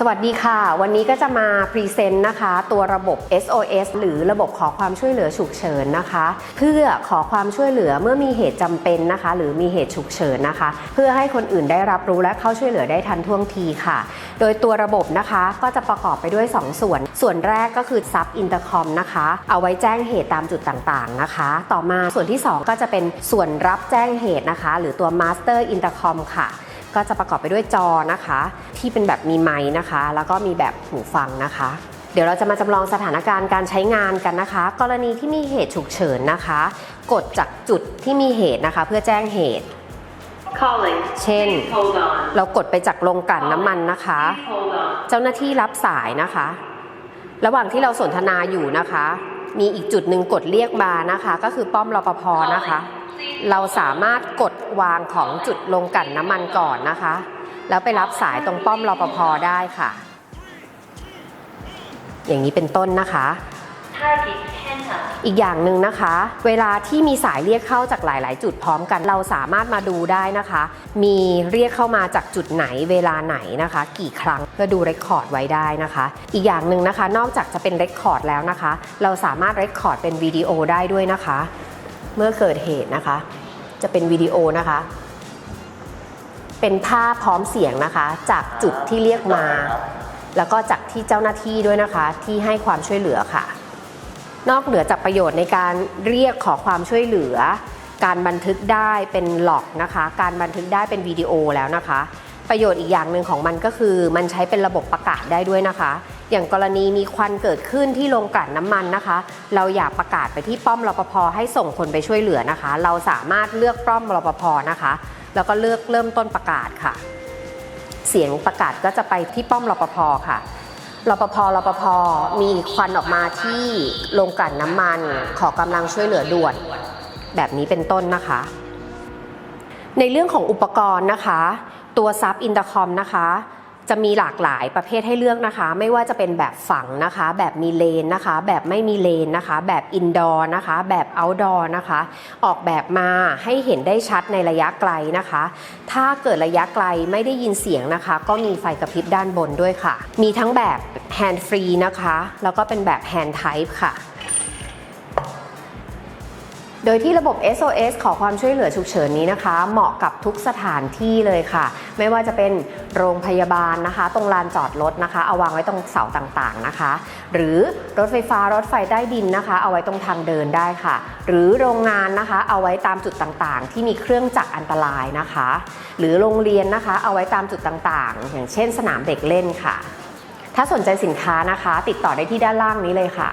สวัสดีค่ะ วันนี้ก็จะมาพรีเซนต์นะคะ ตัวระบบ SOS หรือระบบขอความช่วยเหลือฉุกเฉินนะคะ เพื่อขอความช่วยเหลือเมื่อมีเหตุจำเป็นนะคะ หรือมีเหตุฉุกเฉินนะคะ เพื่อให้คนอื่นได้รับรู้และเข้าช่วยเหลือได้ทันท่วงทีค่ะ โดยตัวระบบนะคะก็จะประกอบไปด้วย 2 ส่วน ส่วนแรกก็คือซับอินเตอร์คอมนะคะ เอาไว้แจ้งเหตุตามจุดต่างๆนะคะ ต่อมาส่วนที่ 2 ก็จะเป็นส่วนรับแจ้งเหตุนะคะ หรือตัว Master Intercom ค่ะ ก็จะประกอบไปด้วยจอนะคะ ที่เป็นแบบมีไม้นะคะ แล้วก็มีแบบหูฟังนะคะ เดี๋ยวเราจะมาจำลองสถานการณ์การใช้งานกันนะคะ กรณีที่มีเหตุฉุกเฉินนะคะ กดจากจุดที่มีเหตุนะคะ เพื่อแจ้งเหตุ Calling. เช่น Please hold on. เรากดไปจากโรงกลั่นน้ำมันนะคะ Please hold on. เจ้าหน้าที่รับสายนะคะ ระหว่างที่เราสนทนาอยู่นะคะ มีอีกจุดหนึ่งกดเรียกมานะคะ ก็คือป้อมรปภนะคะ เราสามารถกดวางของจุดลงกันน้ำมันก่อนนะคะ แล้วไปรับสายตรงป้อมรอปภได้ค่ะ อย่างนี้เป็นต้นนะคะอีกอย่างหนึ่งนะคะ เวลาที่มีสายเรียกเข้าจากหลาย ๆ จุดพร้อมกันเราสามารถมาดูได้นะคะ มีเรียกเข้ามาจากจุดไหนเวลาไหนนะคะ กี่ครั้งเพื่อดูเรคคอร์ดไว้ได้นะคะ อีกอย่างหนึ่งนะคะ นอกจากจะเป็นเรคคอร์ดแล้วนะคะ เราสามารถเรคคอร์ดเป็นวิดีโอได้ด้วยนะคะ เมื่อเกิดเหตุนะคะ จะเป็นวิดีโอนะคะ เป็นภาพพร้อมเสียงนะคะ จากจุดที่เรียกมา แล้วก็จากที่เจ้าหน้าที่ด้วยนะคะ ที่ให้ความช่วยเหลือค่ะ นอกเหนือจากประโยชน์ในการเรียกขอความช่วยเหลือ การบันทึกได้เป็นหลอกนะคะ การบันทึกได้เป็นวิดีโอแล้วนะคะ ประโยชน์อีกอย่างหนึ่งของมันก็คือ มันใช้เป็นระบบประกาศได้ด้วยนะคะ อย่างกรณีมีควันเกิดขึ้นที่โรงกลั่นน้ำมันนะคะ เราอยากประกาศไปที่ป้อมรปภให้ส่งคนไปช่วยเหลือนะคะ เราสามารถเลือกป้อมรปภนะคะ แล้วก็เลือกเริ่มต้นประกาศค่ะ เสียงประกาศก็จะไปที่ป้อมรปภค่ะรปภรปภมีควันออกมาที่โรงกลั่นน้ำมันขอกำลังช่วยเหลือด่วน แบบนี้เป็นต้นนะคะ ในเรื่องของอุปกรณ์นะคะ ตัวซับอินเตอร์คอมนะคะ จะมีหลากหลายประเภทให้เลือกนะคะ ไม่ว่าจะเป็นแบบฝังนะคะ แบบมีเลนนะคะ แบบไม่มีเลนนะคะ แบบอินดอร์นะคะ แบบเอาท์ดอร์นะคะ ออกแบบมาให้เห็นได้ชัดในระยะไกลนะคะ ถ้าเกิดระยะไกลไม่ได้ยินเสียงนะคะ ก็มีไฟกระพริบด้านบนด้วยค่ะ มีทั้งแบบแฮนด์ฟรีนะคะ แล้วก็เป็นแบบแฮนด์ไทป์ค่ะ โดยที่ระบบ SOS ขอความช่วยเหลือฉุกเฉินนี้นะคะ เหมาะกับทุกสถานที่เลยค่ะ ไม่ว่าจะเป็นโรงพยาบาลนะคะ ตรงลานจอดรถนะคะ เอาวางไว้ตรงเสาต่างๆนะคะ หรือรถไฟฟ้ารถไฟใต้ดินนะคะ เอาไว้ตรงทางเดินได้ค่ะ หรือโรงงานนะคะ เอาไว้ตามจุดต่างๆ ที่มีเครื่องจักรอันตรายนะคะ หรือโรงเรียนนะคะ เอาไว้ตามจุดต่างๆ อย่างเช่น สนามเด็กเล่นค่ะ ถ้าสนใจสินค้านะคะ ติดต่อได้ที่ด้านล่างนี้เลยค่ะ